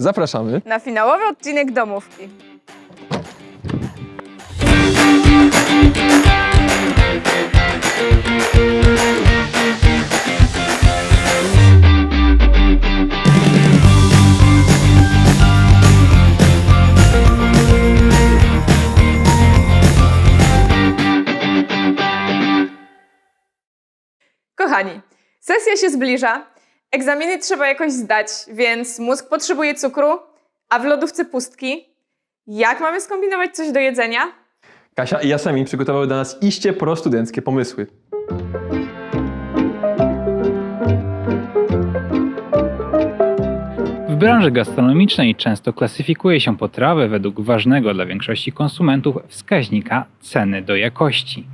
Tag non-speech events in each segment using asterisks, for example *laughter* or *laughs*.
Zapraszamy. na finałowy odcinek domówki. Kochani, sesja się zbliża. Egzaminy trzeba jakoś zdać, więc mózg potrzebuje cukru, a w lodówce pustki. Jak mamy skombinować coś do jedzenia? Kasia i Jasemi przygotowały dla nas iście prostudenckie pomysły. W branży gastronomicznej często klasyfikuje się potrawy według ważnego dla większości konsumentów wskaźnika ceny do jakości.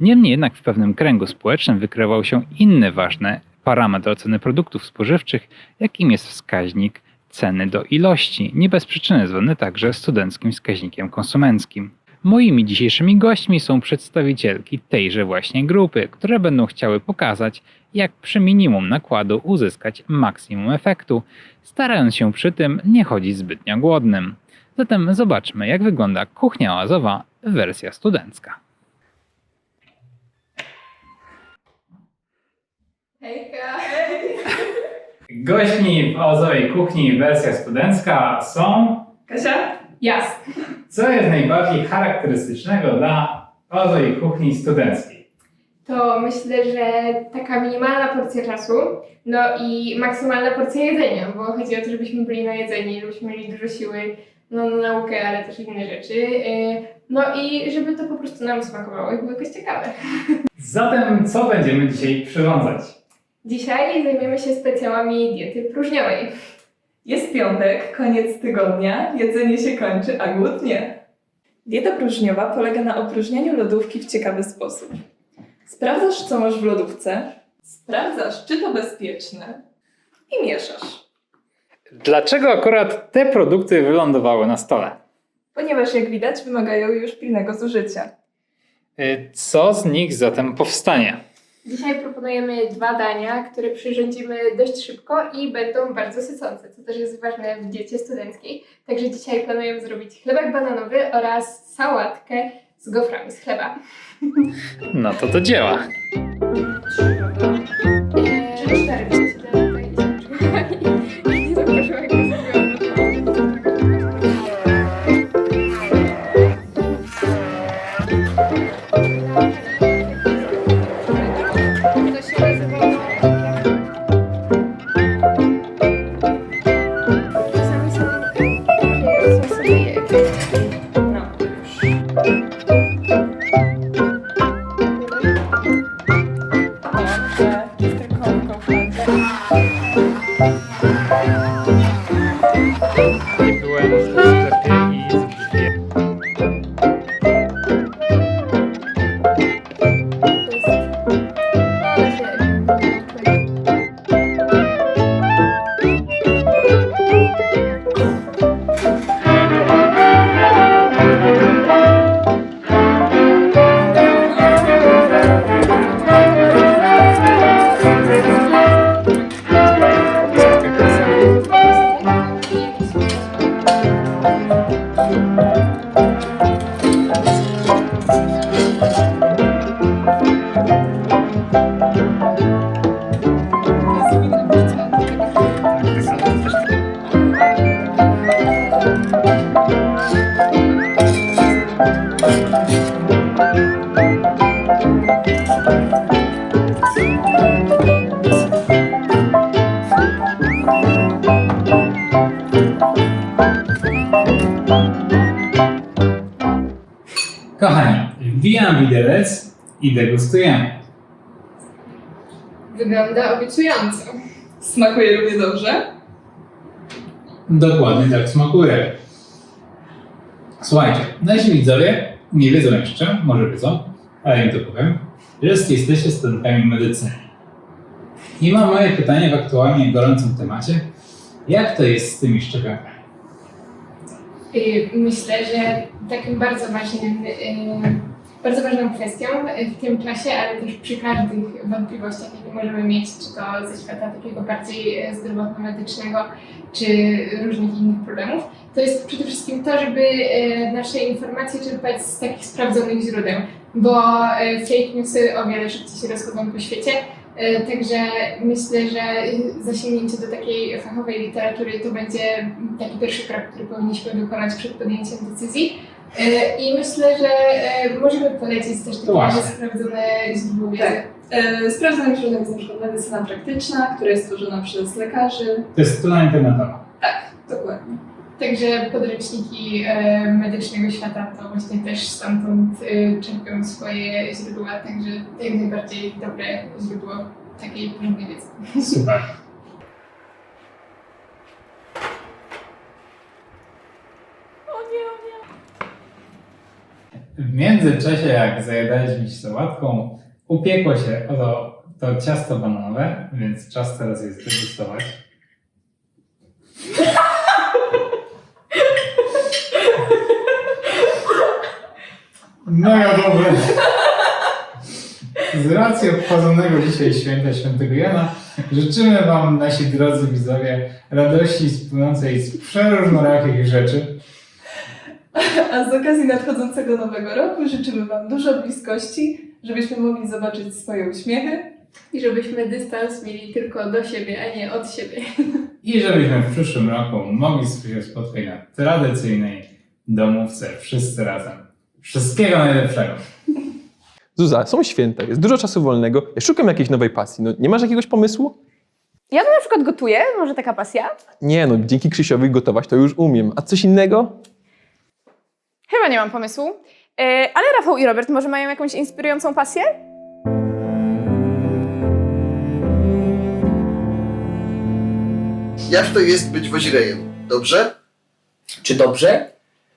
Niemniej jednak w pewnym kręgu społecznym wykrywał się inny ważny parametr oceny produktów spożywczych, jakim jest wskaźnik ceny do ilości, nie bez przyczyny zwany także studenckim wskaźnikiem konsumenckim. Moimi dzisiejszymi gośćmi są przedstawicielki tejże właśnie grupy, które będą chciały pokazać, jak przy minimum nakładu uzyskać maksimum efektu, starając się przy tym nie chodzić zbytnio głodnym. Zatem zobaczmy, jak wygląda kuchnia oazowa wersja studencka. Gośćmi w oazowej kuchni wersja studencka są Kasia? Jas. Co jest najbardziej charakterystycznego dla oazowej kuchni studenckiej? To myślę, że taka minimalna porcja czasu, no i maksymalna porcja jedzenia, bo chodzi o to, żebyśmy byli najedzeni, żebyśmy mieli dużo siły no, na naukę, ale też inne rzeczy. Yy, No i żeby to po prostu nam smakowało i było jakoś ciekawe. Zatem co będziemy dzisiaj przyrządzać? Dzisiaj zajmiemy się specjałami diety próżniowej. Jest piątek, koniec tygodnia, jedzenie się kończy, a głód nie. Dieta próżniowa polega na opróżnianiu lodówki w ciekawy sposób. Sprawdzasz, co masz w lodówce, sprawdzasz, czy to bezpieczne i mieszasz. Dlaczego akurat te produkty wylądowały na stole? Ponieważ, jak widać, wymagają już pilnego zużycia. Y, Co z nich zatem powstanie? Dzisiaj proponujemy dwa dania, które przyrządzimy dość szybko i będą bardzo sycące, co też jest ważne w diecie studenckiej. Także dzisiaj planujemy zrobić chlebek bananowy oraz sałatkę z goframi z chleba. No to do dzieła. Eee, cztery, Byłem w widelec i degustujemy. Wygląda obiecująco. Smakuje równie dobrze? Dokładnie tak smakuje. Słuchajcie, nasi widzowie nie wiedzą jeszcze, może wiedzą, ale im to powiem, że jesteście studentami medycyny. I mam moje pytanie w aktualnie gorącym temacie. Jak to jest z tymi szczepionkami? Y, Myślę, że takim bardzo ważnym y, bardzo ważną kwestią w tym czasie, ale też przy każdych wątpliwościach, jakie możemy mieć, czy to ze świata takiego bardziej zdrowotno-medycznego, czy różnych innych problemów, to jest przede wszystkim to, żeby e, nasze informacje czerpać z takich sprawdzonych źródeł, bo e, fake newsy o wiele szybciej się rozchodzą po świecie, e, także myślę, że zasięgnięcie do takiej fachowej literatury to będzie taki pierwszy krok, który powinniśmy wykonać przed podjęciem decyzji. E, I myślę, że e, możemy polecić też takie właśnie. sprawdzone źródło wiedzy. Tak. E, Sprawdzonym źródłem jest na przykład medycyna praktyczna, która jest tworzona przez lekarzy. To jest strona internetowa. Tak, dokładnie. Także podręczniki medycznego świata to właśnie też stamtąd czerpią swoje źródła, także jak najbardziej dobre źródło takiej porządnej wiedzy. Super. *laughs* W międzyczasie, jak zajadałeś mi sałatką, upiekło się oto to ciasto bananowe, więc czas teraz jest degustować. Mega dobre. Z racji obchodzonego dzisiaj święta świętego Jana życzymy Wam, nasi drodzy widzowie, radości spłynącej z przeróżnorakich rzeczy. A z okazji nadchodzącego nowego roku życzymy Wam dużo bliskości, żebyśmy mogli zobaczyć swoje uśmiechy. I żebyśmy dystans mieli tylko do siebie, a nie od siebie. I żebyśmy w przyszłym roku mogli się spotkać na tradycyjnej domówce wszyscy razem. Wszystkiego najlepszego. Zuza, są święta, jest dużo czasu wolnego. Ja szukam jakiejś nowej pasji. No, nie masz jakiegoś pomysłu? Ja tu na przykład gotuję, może taka pasja? Nie, no dzięki Krzysiowi gotować to już umiem. A coś innego? Chyba nie mam pomysłu. E, ale Rafał i Robert może mają jakąś inspirującą pasję? Jak to jest być wozirejem? Dobrze? Czy dobrze?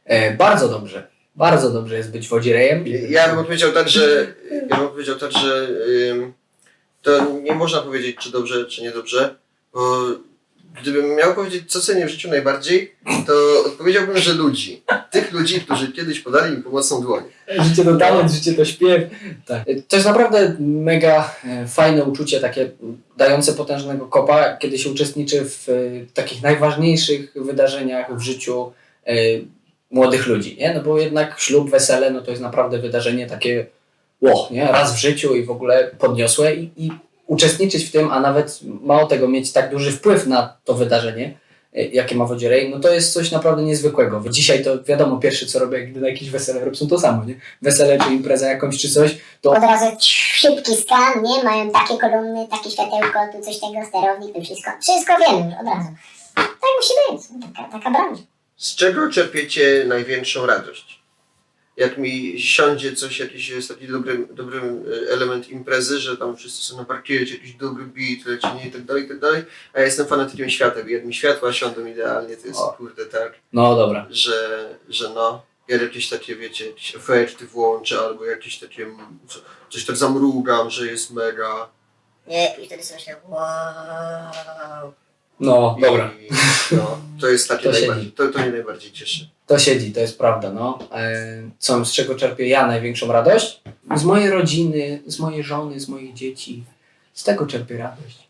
E, bardzo dobrze. Bardzo dobrze jest być wodzirejem. Ja bym odpowiedział tak, że ja bym powiedział tak, że ym, to nie można powiedzieć, czy dobrze, czy niedobrze, bo gdybym miał powiedzieć, co cenię w życiu najbardziej, to odpowiedziałbym, że ludzi. Tych ludzi, którzy kiedyś podali mi pomocną dłoń. Życie to talent, życie to śpiew. Tak. E, To jest naprawdę mega e, fajne uczucie, takie dające potężnego kopa, kiedy się uczestniczy w e, takich najważniejszych wydarzeniach w życiu młodych ludzi, nie? No bo jednak ślub, wesele, no to jest naprawdę wydarzenie takie ło, nie? Raz w życiu i w ogóle podniosłe i, i uczestniczyć w tym, a nawet mało tego, mieć tak duży wpływ na to wydarzenie, e, jakie ma Wodzierej, no to jest coś naprawdę niezwykłego. Dzisiaj to wiadomo, pierwsze co robię, gdy na jakieś wesele robią to samo, nie? Wesele czy impreza jakąś czy coś, to Od razu szybki skan, nie? Mają takie kolumny, takie światełko, tu coś tego, sterownik, tu wszystko. Wszystko wiemy już od razu. Tak musi być. Taka, taka branża. Z czego czerpiecie największą radość? Jak mi siądzie coś, jakiś jest taki dobry, dobry y, element imprezy, że tam wszyscy są na parkiecie, jakiś dobry beat, lecienie i tak dalej, i tak dalej, a ja jestem fanatykiem świateł i jak mi światła siądą idealnie, to jest O. kurde tak, no dobra. że, że no, ja jakieś takie, wiecie, jakieś efekty włączę, albo jakieś takie, co- coś tak zamrugam, że jest mega. Nie, i wtedy sobie myślę, wow. No, I, dobra. No, to jest takie To najbardziej, siedzi. to, to mnie najbardziej cieszy. To siedzi, to jest prawda, no. E, Co, z czego czerpię ja największą radość? Z mojej rodziny, z mojej żony, z moich dzieci. Z tego czerpię radość.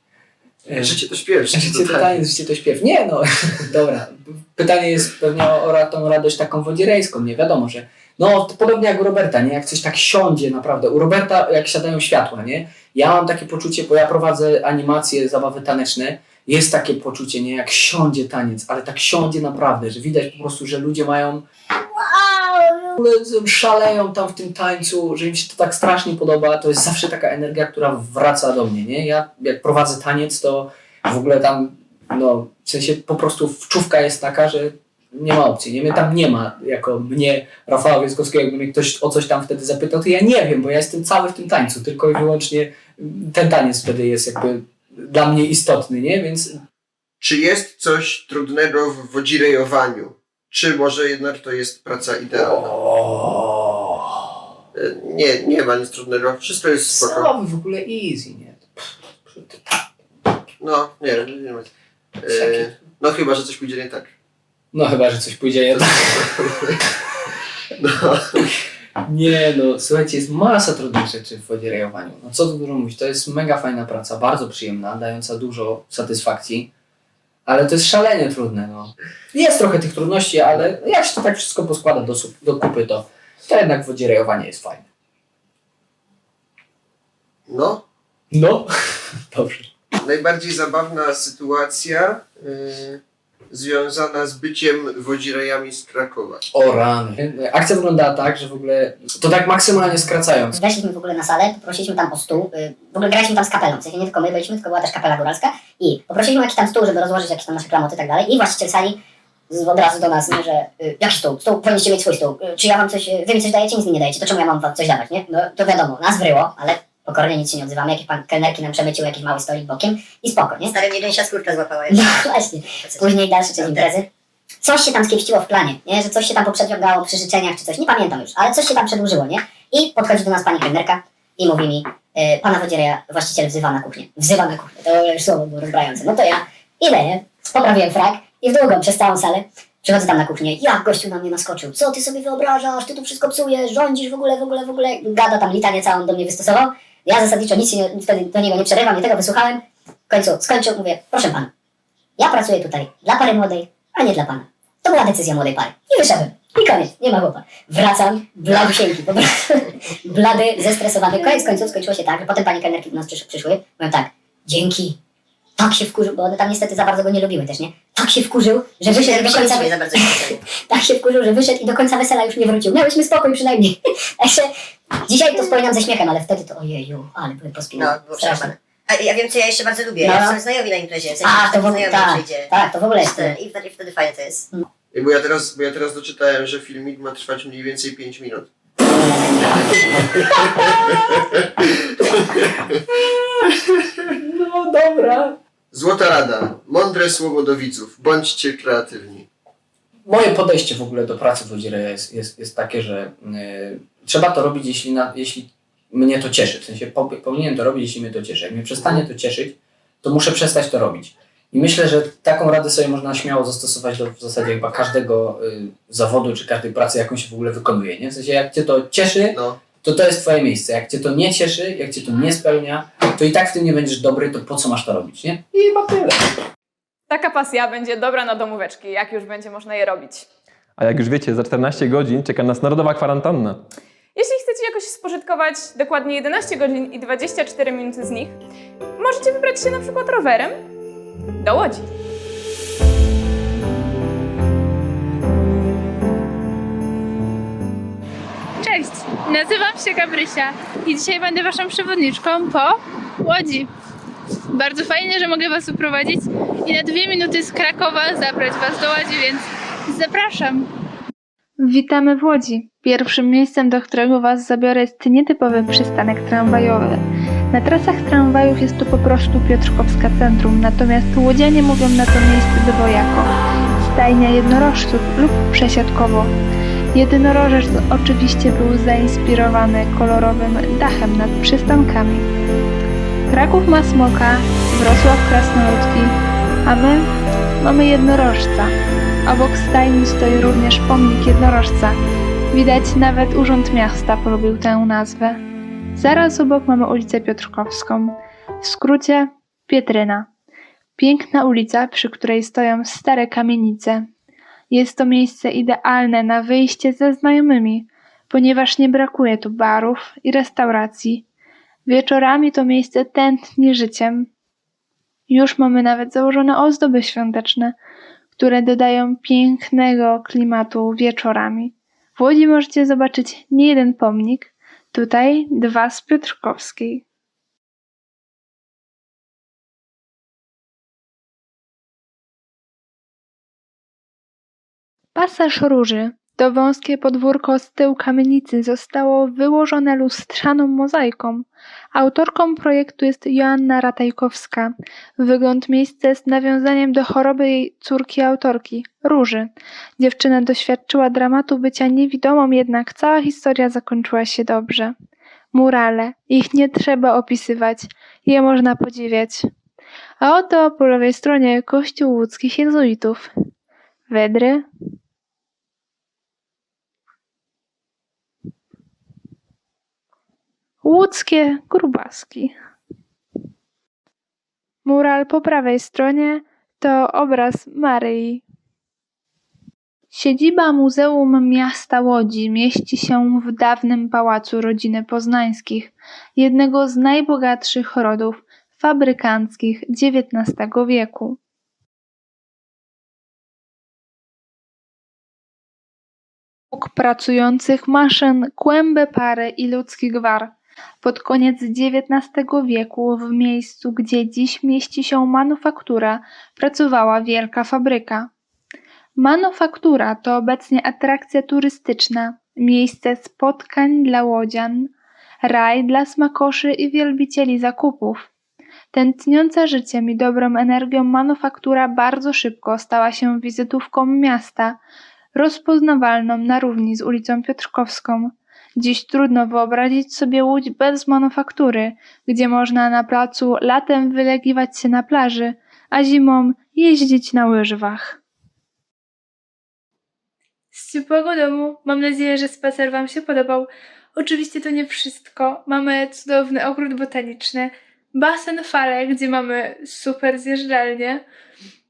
E, Życie to śpiew, życie, Życie to życie to śpiew. Nie no, *laughs* dobra. Pytanie jest pewnie o, o ra- tą radość taką wodzierejską, nie wiadomo, że no to podobnie jak u Roberta, nie? Jak coś tak siądzie naprawdę. U Roberta jak siadają światła, nie? Ja mam takie poczucie, bo ja prowadzę animacje, zabawy taneczne, jest takie poczucie, nie? Jak siądzie taniec, ale tak siądzie naprawdę, że widać po prostu, że ludzie mają szaleją tam w tym tańcu, że im się to tak strasznie podoba, to jest zawsze taka energia, która wraca do mnie, nie? Ja jak prowadzę taniec, to w ogóle tam, no, w sensie po prostu wczówka jest taka, że nie ma opcji, nie? Mnie tam nie ma, jako mnie, Rafała Wieskowskiego, jakby mnie ktoś o coś tam wtedy zapytał, to ja nie wiem, bo ja jestem cały w tym tańcu, tylko i wyłącznie ten taniec wtedy jest jakby dla mnie istotny, nie? Więc Czy jest coś trudnego w wodzirejowaniu? Czy może jednak to jest praca idealna? E, Nie, nie ma nic trudnego. Wszystko jest spoko. co wy w ogóle easy, nie? No, nie, nie ma. E, no chyba, że coś pójdzie nie tak. No chyba, że coś pójdzie nie tak. *laughs* No, Nie no, słuchajcie, jest masa trudnych rzeczy w wodzirejowaniu. No co tu dużo mówić, to jest mega fajna praca, bardzo przyjemna, dająca dużo satysfakcji, ale to jest szalenie trudne, no. Jest trochę tych trudności, ale jak się to tak wszystko poskłada do, do kupy, to, to jednak wodzirejowanie jest fajne. No, No, *laughs* dobrze. najbardziej zabawna sytuacja y, związana z byciem wodzirejami z Krakowa. O rany. Akcja wyglądała tak, że w ogóle, to tak maksymalnie skracając, Weszliśmy w ogóle na salę, poprosiliśmy tam o stół. y, W ogóle graliśmy tam z kapelą. W sensie nie tylko my byliśmy, tylko była też kapela góralska. I poprosiliśmy o jakiś tam stół, żeby rozłożyć jakieś tam nasze klamoty i tak dalej. I właściciel sali z- od razu do nas, nie, że y, jaki stół? Stół, powinniście mieć swój stół. Y, czy ja wam coś, y, wy mi coś dajecie, nic mi nie dajecie, to czemu ja mam wam coś dawać, nie? No to wiadomo, nas wryło, ale pokornie nic się nie odzywamy. Jakieś pan kelnerki nam przemyciły jakiś mały stolik bokiem i spoko, nie? Stary mnie gęsia skórka złapała. No właśnie. Później dalsze część imprezy. Coś się tam skiepściło w planie, nie? Że coś się tam poprzedźwiągało przy życzeniach czy coś, nie pamiętam już, ale coś się tam przedłużyło, nie? I podchodzi do nas pani kelnerka i mówi mi, e, pana wodziereja właściciel wzywa na kuchnię. Wzywa na kuchnię, to już słowo było rozbrające. No to ja idę, nie? Poprawiłem frak i w długą przez całą salę przychodzę tam na kuchnię. Jak gościu na mnie naskoczył? Co ty sobie wyobrażasz? Ty tu wszystko psujesz, rządzisz w ogóle, w ogóle, w ogóle. Gada tam litanię całą do mnie wystosował. Ja zasadniczo nic nie, wtedy do niego nie przerywam, nie tego wysłuchałem. W końcu skończył, mówię, proszę pana, ja pracuję tutaj dla pary młodej, a nie dla pana. To była decyzja młodej pary. I wyszedłem. I koniec, nie ma chłopa. Wracam, bladusieńki, po prostu *laughs* blady, zestresowany. Koniec końców skończyło się tak, że potem pani kelnerki do nas przysz, przyszły. Mówią tak, dzięki. Tak się wkurzył, bo one tam niestety za bardzo go nie lubiły też, nie? Tak się wkurzył, że wyszedł do końca, *laughs* tak się wkurzył, że wyszedł i do końca wesela już nie wrócił. Miałyśmy spokój przynajmniej. *laughs* Także dzisiaj to wspominam ze śmiechem, ale wtedy to ojeju, ale były No, pospinane. było przerwane. A ja wiem, co ja jeszcze bardzo lubię. No. Jak są znajomi na imprezie. W sensie, A, to w ogóle, tak, przyjdzie. tak, to w ogóle jest. I wtedy, wtedy fajne to jest. Ej, Bo ja teraz, bo ja teraz doczytałem, że filmik ma trwać mniej więcej 5 minut. *laughs* No dobra. Złota rada. Mądre słowo do widzów. Bądźcie kreatywni. Moje podejście w ogóle do pracy wodzireja jest, jest, jest takie, że y, trzeba to robić, jeśli, na, jeśli mnie to cieszy. W sensie po, powinienem to robić, jeśli mnie to cieszy. Jak mnie przestanie to cieszyć, to muszę przestać to robić. I myślę, że taką radę sobie można śmiało zastosować do w zasadzie chyba każdego y, zawodu czy każdej pracy, jaką się w ogóle wykonuje. Nie? W sensie jak cię to cieszy, No. To to jest twoje miejsce. Jak cię to nie cieszy, jak cię to nie spełnia, to i tak w tym nie będziesz dobry, to po co masz to robić, nie? I chyba tyle. Taka pasja będzie dobra na domóweczki, jak już będzie można je robić. A jak już wiecie, za 14 godzin czeka nas narodowa kwarantanna. Jeśli chcecie jakoś spożytkować dokładnie 11 godzin i 24 minuty z nich, możecie wybrać się na przykład rowerem do Łodzi. Nazywam się Gabrysia i dzisiaj będę Waszą przewodniczką po Łodzi. Bardzo fajnie, że mogę Was uprowadzić i na dwie minuty z Krakowa zabrać Was do Łodzi, więc zapraszam. Witamy w Łodzi. Pierwszym miejscem, do którego Was zabiorę jest nietypowy przystanek tramwajowy. Na trasach tramwajów jest to po prostu Piotrkowska Centrum, natomiast łodzianie mówią na to miejsce dwojako. Stajnia jednorożców lub przesiadkowo. Jednorożec oczywiście był zainspirowany kolorowym dachem nad przystankami. Kraków ma smoka, Wrocław krasnoludki, a my mamy jednorożca. Obok stajni stoi również pomnik jednorożca. Widać nawet Urząd Miasta polubił tę nazwę. Zaraz obok mamy ulicę Piotrkowską. W skrócie Pietryna. Piękna ulica, przy której stoją stare kamienice. Jest to miejsce idealne na wyjście ze znajomymi, ponieważ nie brakuje tu barów i restauracji. Wieczorami to miejsce tętni życiem. Już mamy nawet założone ozdoby świąteczne, które dodają pięknego klimatu wieczorami. W Łodzi możecie zobaczyć nie jeden pomnik, tutaj dwa z Piotrkowskiej. Pasaż Róży to wąskie podwórko z tyłu kamienicy zostało wyłożone lustrzaną mozaiką. Autorką projektu jest Joanna Ratajkowska. Wygląd miejsca jest nawiązaniem do choroby jej córki autorki, Róży. Dziewczyna doświadczyła dramatu bycia niewidomą, jednak cała historia zakończyła się dobrze. Murale, ich nie trzeba opisywać, je można podziwiać. A oto po lewej stronie kościół łódzkich jezuitów. Wedry, Łódzkie grubaski. Mural po prawej stronie to obraz Maryi. Siedziba Muzeum Miasta Łodzi mieści się w dawnym pałacu rodziny Poznańskich, jednego z najbogatszych rodów fabrykanckich XIX wieku. Huk pracujących maszyn, kłęby pary i ludzki gwar. Pod koniec XIX wieku, w miejscu, gdzie dziś mieści się manufaktura, pracowała wielka fabryka. Manufaktura to obecnie atrakcja turystyczna, miejsce spotkań dla łodzian, raj dla smakoszy i wielbicieli zakupów. Tętniąca życiem i dobrą energią manufaktura bardzo szybko stała się wizytówką miasta, rozpoznawalną na równi z ulicą Piotrkowską. Dziś trudno wyobrazić sobie Łódź bez manufaktury, gdzie można na placu latem wylegiwać się na plaży, a zimą jeździć na łyżwach. Z ciepłego domu mam nadzieję, że spacer Wam się podobał. Oczywiście to nie wszystko. Mamy cudowny ogród botaniczny, basen Fale, gdzie mamy super zjeżdżalnię,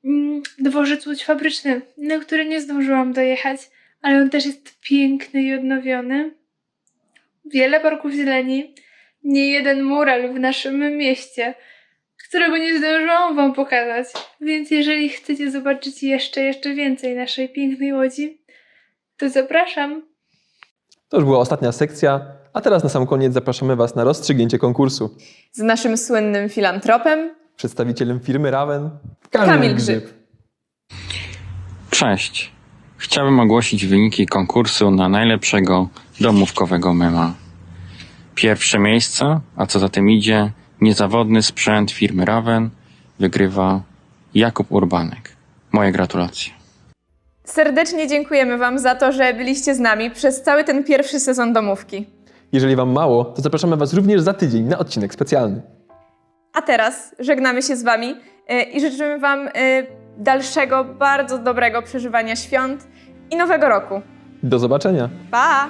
mm, dworzec Łódź Fabryczny, na który nie zdążyłam dojechać, ale on też jest piękny i odnowiony. Wiele parków zieleni, nie jeden mural w naszym mieście, którego nie zdążyłam Wam pokazać. Więc jeżeli chcecie zobaczyć jeszcze, jeszcze więcej naszej pięknej Łodzi, to zapraszam. To już była ostatnia sekcja, a teraz na sam koniec zapraszamy Was na rozstrzygnięcie konkursu. Z naszym słynnym filantropem Przedstawicielem firmy Raven Kamil Grzyb. Cześć. Chciałbym ogłosić wyniki konkursu na najlepszego domówkowego mema. Pierwsze miejsce, a co za tym idzie, niezawodny sprzęt firmy Raven wygrywa Jakub Urbanek. Moje gratulacje. Serdecznie dziękujemy Wam za to, że byliście z nami przez cały ten pierwszy sezon domówki. Jeżeli Wam mało, to zapraszamy Was również za tydzień na odcinek specjalny. A teraz żegnamy się z Wami y, i życzymy Wam y, dalszego, bardzo dobrego przeżywania świąt i nowego roku. Do zobaczenia! Pa!